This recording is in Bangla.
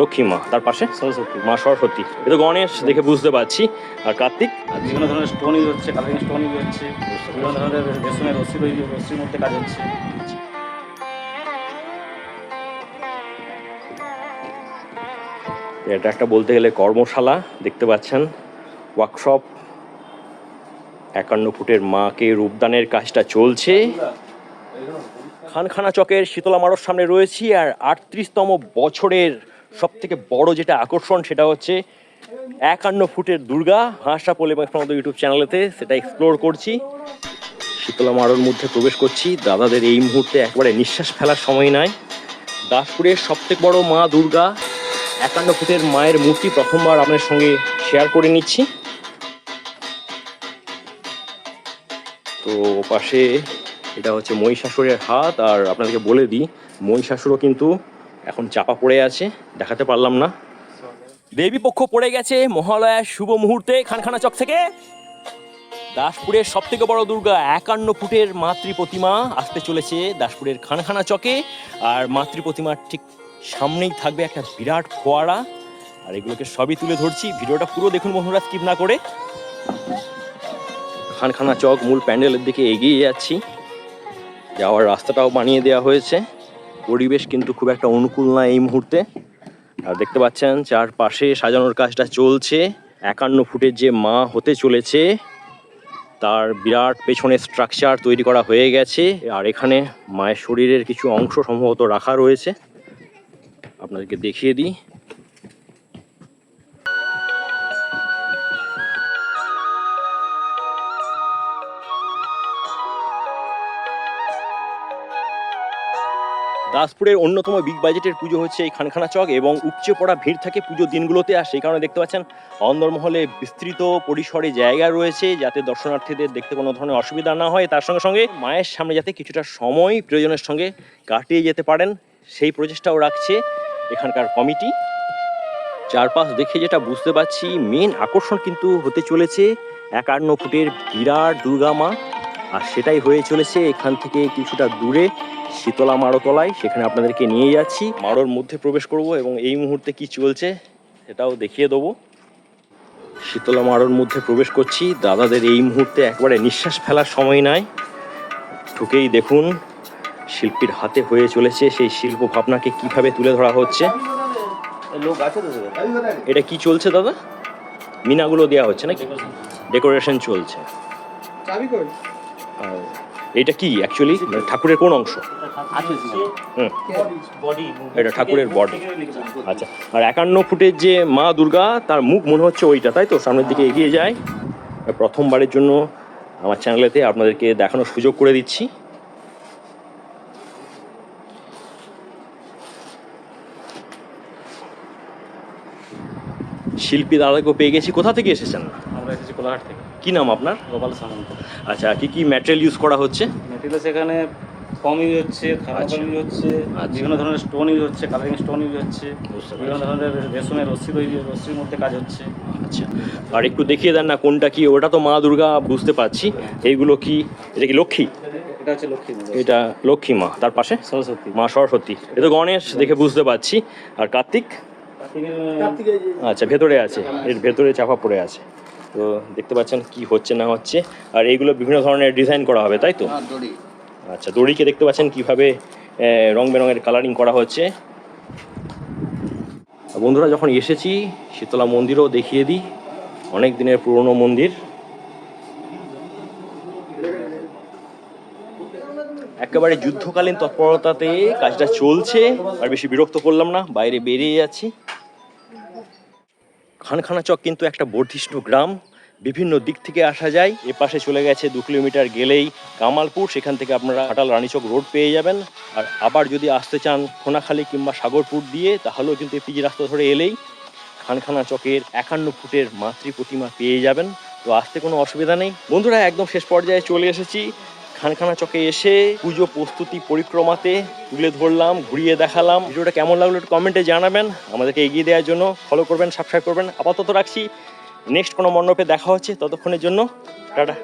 লক্ষ্মী মা তার পাশে সরস্বতী মা সরস্বতী। এ তো গণেশ দেখে বুঝতে পারছি আর কার্তিক? আর বিভিন্ন ধরনের স্টোন ইউজ হচ্ছে স্টোন ইউজ হচ্ছে বিভিন্ন ধরনের রেশমের রশ্মি তৈরি রশ্মির মধ্যে কাজ হচ্ছে। এটা একটা বলতে গেলে কর্মশালা দেখতে পাচ্ছেন? ওয়ার্কশপ একান্ন ফুটের মাকে রূপদানের কাজটা চলছে। খানখানা চকের শীতলা মারোর সামনে রয়েছি আর আটত্রিশতম বছরের সব থেকে বড় যেটা আকর্ষণ সেটা হচ্ছে একান্ন ফুটের দুর্গা হাঁসটা পোলে আমাদের ইউটিউব চ্যানেলেতে সেটা এক্সপ্লোর করছি। শীতলা মারোর মধ্যে প্রবেশ করছি। দাদাদের এই মুহূর্তে একবারে নিঃশ্বাস ফেলার সময় নাই। দাসপুরের সবথেকে বড় মা দুর্গা একান্ন ফুটের মায়ের মূর্তি প্রথমবার আপনার সঙ্গে শেয়ার করে নিচ্ছি। তো পাশে এটা হচ্ছে মহিষাসুরের হাত আর আপনাদেরকে বলে দিই, মহিষাসুরও কিন্তু এখন চাপা পড়ে আছে, দেখাতে পারলাম না। দেবী পক্ষ পড়ে গেছে মহালয়ার শুভ মুহূর্তে খানখানা চক থেকে। দাসপুরের সব থেকে বড় দুর্গা একান্ন ফুটের মাতৃ প্রতিমা আসতে চলেছে দাসপুরের খানখানা চকে। আর মাতৃ প্রতিমার ঠিক সামনেই থাকবে একটা বিরাট ফোয়ারা। আর এগুলোকে সবই তুলে ধরছি। ভিডিওটা পুরো দেখুন বন্ধুরা, স্কিপ না করে। খানখানা চক, মূল প্যান্ডেলের দিকে এগিয়ে যাচ্ছি। যাওয়ার রাস্তাটাও বানিয়ে দেওয়া হয়েছে। পরিবেশ কিন্তু খুব একটা অনুকূল না এই মুহূর্তে। আর দেখতে পাচ্ছেন, চারপাশে সাজানোর কাজটা চলছে। একান্ন ফুটের যে মা হতে চলেছে, তার বিরাট পেছনে স্ট্রাকচার তৈরি করা হয়ে গেছে। আর এখানে মায়ের শরীরের কিছু অংশ সম্ভবত রাখা রয়েছে। আপনাদেরকে দেখিয়ে দিই। দাসপুরের অন্যতম বিগ বাজেটের পুজো হচ্ছে এই খানখানা চক এবং উপচে পড়া ভিড় থাকে পুজো দিনগুলোতে। আর সেই কারণে দেখতে পাচ্ছেন, অন্দরমহলে বিস্তৃত পরিসরে জায়গা রয়েছে যাতে দর্শনার্থীদের দেখতে কোনো ধরনের অসুবিধা না হয়। তার সঙ্গে সঙ্গে মায়ের সামনে যাতে কিছুটা সময় প্রিয়জনের সঙ্গে কাটিয়ে যেতে পারেন, সেই প্রচেষ্টাও রাখছে এখানকার কমিটি। চারপাশ দেখে যেটা বুঝতে পারছি মেন আকর্ষণ কিন্তু হতে চলেছে একান্ন ফুটের বিরাট দুর্গা মা। আর সেটাই হয়ে চলেছে এখান থেকে কিছুটা দূরে। শীতলা মারোতলায় সেখানে আপনাদেরকে নিয়ে যাচ্ছি। মারোর মধ্যে প্রবেশ করব এবং এই মুহূর্তে কি চলছে সেটাও দেখিয়ে দেবো। শীতলা মারোর মধ্যে প্রবেশ করছি। দাদাদের এই মুহূর্তে একবারে নিঃশ্বাস ফেলার সময় নাই। ঢুকেই দেখুন শিল্পীর হাতে হয়ে চলেছে সেই শিল্প ভাবনাকে কীভাবে তুলে ধরা হচ্ছে। লোক আছে এটা কি চলছে দাদা? মিনাগুলো দেওয়া হচ্ছে নাকি? ডেকোরেশন চলছে। আর এটা কি অ্যাকচুয়ালি ঠাকুরের কোন অংশ? বডি এটা ঠাকুরের body। আচ্ছা। আর একান্ন ফুটের যে মা দুর্গা, তার মুখ মনে হচ্ছে ওইটা, তাই তো? সামনের দিকে এগিয়ে যায়। প্রথমবারের জন্য আমার চ্যানেলেতে আপনাদেরকে দেখানোর সুযোগ করে দিচ্ছি। শিল্পী দাদাকেও পেয়ে গেছি। কোথা থেকে এসেছেন? আমরা এসেছি কোলাঘাট থেকে। কি নাম আপনার? গোপাল সামন্ত। আচ্ছা কি কি ম্যাটেরিয়াল ইউজ করা হচ্ছে? মেটেরিয়ালস এখানে কম ইউজ হচ্ছে আচ্ছা। থার্মোকল ইউজ হচ্ছে আচ্ছা। বিভিন্ন ধরনের স্টোন ইউজ হচ্ছে কালারিং স্টোন ইউজ হচ্ছে বুঝতে বিভিন্ন ধরনের রেশমের রশ্মি তৈরি রশ্মির মধ্যে কাজ হচ্ছে। আচ্ছা আর একটু দেখিয়ে দেন না কোনটা কি ওটা তো মা দুর্গা বুঝতে পারছি। এইগুলো কি এটা কি লক্ষ্মী? এটা হচ্ছে লক্ষ্মী এটা লক্ষ্মী মা তার পাশে? সরস্বতী। মা সরস্বতী। এটা তো গণেশ দেখে বুঝতে পারছি। আর কার্তিক? কার্তিকের আচ্ছা ভেতরে আছে এর ভেতরে চাপা পড়ে আছে। তো দেখতে পাচ্ছেন কি হচ্ছে না হচ্ছে। আর এইগুলো বিভিন্ন ধরনের ডিজাইন করা হবে তাই তো? আচ্ছা দড়িকে দেখতে পাচ্ছেন কীভাবে রং বেরঙের কালারিং করা হচ্ছে। বন্ধুরা যখন এসেছি শীতলা মন্দিরও দেখিয়ে দিই। অনেক দিনের পুরনো মন্দির। একেবারে যুদ্ধকালীন তৎপরতাতে কাজটা চলছে আর বেশি বিরক্ত করলাম না বাইরে বেরিয়ে যাচ্ছি। খানখানা চক কিন্তু একটা বর্ধিষ্ণু গ্রাম। বিভিন্ন দিক থেকে আসা যায়। এ পাশে চলে গেছে দু কিলোমিটার গেলেই কামালপুর। সেখান থেকে আপনারা হাটাল রানীচক রোড পেয়ে যাবেন। আর আবার যদি আসতে চান খোনাখালী কিংবা সাগরপুর দিয়ে, তাহলেও কিন্তু এপিজি রাস্তা ধরে এলেই খানখানা চকের একান্ন ফুটের মাতৃ প্রতিমা পেয়ে যাবেন। তো আসতে কোনো অসুবিধা নেই। বন্ধুরা, একদম শেষ পর্যায়ে চলে এসেছি। খানখানা চকে এসে পুজো প্রস্তুতি পরিক্রমাতে তুলে ধরলাম, ঘুরিয়ে দেখালাম। ভিডিওটা কেমন লাগল একটু কমেন্টে জানাবেন। আমাদেরকে এগিয়ে দেওয়ার জন্য ফলো করবেন সাবস্ক্রাইব করবেন। আপাতত রাখছি। নেক্সট কোনো মণ্ডপে দেখা হচ্ছে, ততক্ষণের জন্য, টাটা।